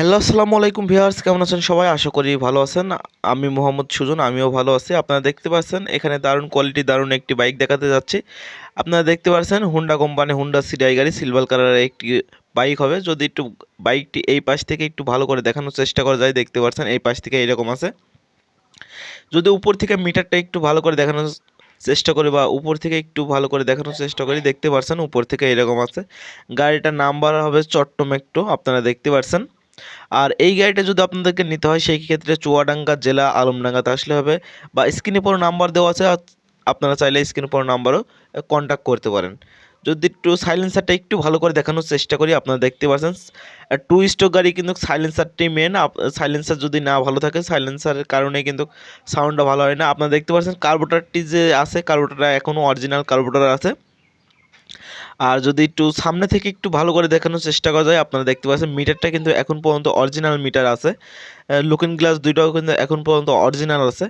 Hello, আসসালামু আলাইকুম viewers, কেমন আছেন সবাই? আশা করি ভালো আছেন। আমি মোহাম্মদ সুজন, আমিও ভালো আছি। আপনারা দেখতে পাচ্ছেন, এখানে দারুণ কোয়ালিটি দারুণ একটি বাইক দেখাতে যাচ্ছি। আপনারা দেখতে পাচ্ছেন হুন্ডা কোম্পানি হুন্ডা সিডাই গাড়ি সিলভার কালারের একটি বাইক হবে। যদি একটু বাইকটি এই পাশ থেকে একটু ভালো করে দেখানোর চেষ্টা করা যায়, দেখতে পাচ্ছেন এই পাশ থেকে এরকম আছে। যদি উপর থেকে মিটারটা একটু ভালো করে দেখানোর চেষ্টা করি বা উপর থেকে একটু ভালো করে দেখানোর চেষ্টা করি, দেখতে পাচ্ছেন উপর থেকে এরকম আছে। গাড়িটার নাম্বার হবে চট্টমেট্টো আপনারা দেখতে পাচ্ছেন। আর এই গাড়িটা যদি আপনাদেরকে নিতে হয়, সেই ক্ষেত্রে চুয়াডাঙ্গা জেলা আলমডাঙ্গাতে আসলে হবে বা স্ক্রিনে পর নাম্বার দেওয়া আছে আপ- আপনারা চাইলে স্ক্রিনে পর নাম্বারও কন্ট্যাক্ট করতে পারেন। যদি একটু সাইলেন্সারটা একটু ভালো করে দেখানোর চেষ্টা করি, আপনারা দেখতে পাচ্ছেন টু স্টক গাড়ি কিন্তু সাইলেন্সারটি মেন সাইলেন্সার যদি না ভালো থাকে সাইলেন্সারের কারণে কিন্তু সাউন্ডটা ভালো হয় না। আপনারা দেখতে পাচ্ছেন কার্বোটারটি যে আছে কার্বোটারটা এখনও অরিজিনাল কার্বোটার আছে। আর যদি একটু সামনে থেকে একটু ভালো করে দেখানোর চেষ্টা করা যায়, আপনারা দেখতে পাচ্ছেন মিটারটা কিন্তু এখন পর্যন্ত অরিজিনাল মিটার আছে। লুকিং গ্লাস দুইটাও কিন্তু এখন পর্যন্ত অরিজিনাল আছে।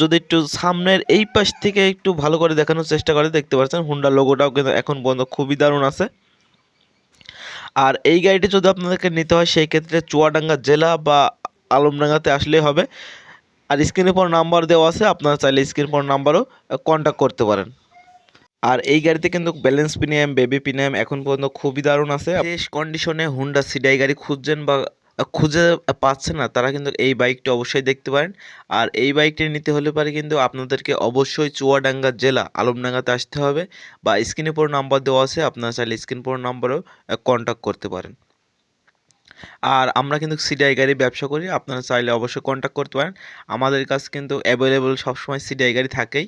যদি একটু সামনের এই পাশ থেকে একটু ভালো করে দেখানোর চেষ্টা করে, দেখতে পাচ্ছেন হুন্ডা লোগোটাও কিন্তু এখন পর্যন্ত খুবই দারুণ আছে। আর এই গাড়িটি যদি আপনাদেরকে নিতে হয়, সেই ক্ষেত্রে চুয়াডাঙ্গা জেলা বা আলমডাঙ্গাতে আসলেই হবে। আর স্ক্রিনের পর নাম্বার দেওয়া আছে, আপনারা চাইলে স্ক্রিনের পর নাম্বারও কন্ট্যাক্ট করতে পারেন। আর এই গাড়িতে কিন্তু ব্যালেন্স প্রিমিয়াম বেবি প্রিমিয়াম এখন পর্যন্ত খুবই দারুণ আছে। ফ্রেশ কন্ডিশনে হুন্ডা সিডাই গাড়ি খুঁজছেন বা খুঁজে পাচ্ছে না, তারা কিন্তু এই বাইকটি অবশ্যই দেখতে পারেন। আর এই বাইকটি নিতে হলে পারে কিন্তু আপনাদেরকে অবশ্যই চুয়াডাঙ্গা জেলা আলমডাঙ্গাতে আসতে হবে বা স্ক্রিনে পর নাম্বার দেওয়া আছে, আপনারা চাইলে স্ক্রিন পর নাম্বারও কন্ট্যাক্ট করতে পারেন। আর আমরা কিন্তু সিডিআই গাড়ি ব্যবসা করি, আপনারা চাইলে অবশ্যই কন্ট্যাক্ট করতে পারেন। আমাদের কাছে কিন্তু অ্যাভেলেবল সবসময় সিডিআই গাড়ি থাকেই।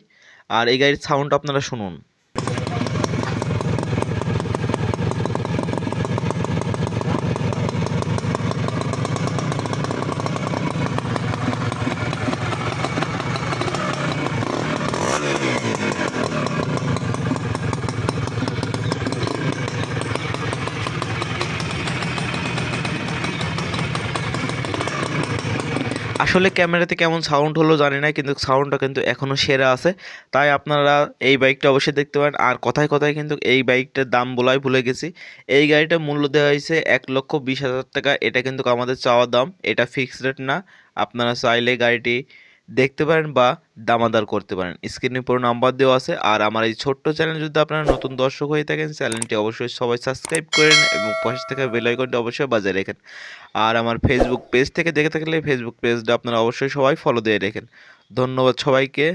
আর এই গাড়ির সাউন্ড আপনারা শুনুন। আসলে ক্যামেরাতে কেমন সাউন্ড হলো জানি না, কিন্তু সাউন্ডটা কিন্তু এখনও সেরা আছে। তাই আপনারা এই বাইকটা অবশ্যই দেখতে পারেন। আর কথায় কথায় কিন্তু এই বাইকটার দাম বলাই ভুলে গেছি। এই গাড়িটা মূল্য দেওয়া হয়েছে এক লক্ষ বিশ হাজার টাকা। এটা কিন্তু আমাদের চাওয়া দাম। এটা ফিক্সড রেট না। আপনারা চাইলে গাড়িটি দেখতে পারেন বা দামাদার করতে পারেন। স্ক্রিনে পুরো নাম্বার দেওয়া আছে। আর আমার এই ছোট্ট চ্যানেল যদি আপনারা নতুন দর্শক হয়ে থাকেন চ্যানেলটি অবশ্যই সবাই সাবস্ক্রাইব করেন এবং পাশে থেকে বেল আইকনটি অবশ্যই বাজায় রেখেন। আর আমার ফেসবুক পেজ থেকে দেখে থাকলে ফেসবুক পেজটা আপনারা অবশ্যই সবাই ফলো দিয়ে রেখেন। ধন্যবাদ সবাইকে।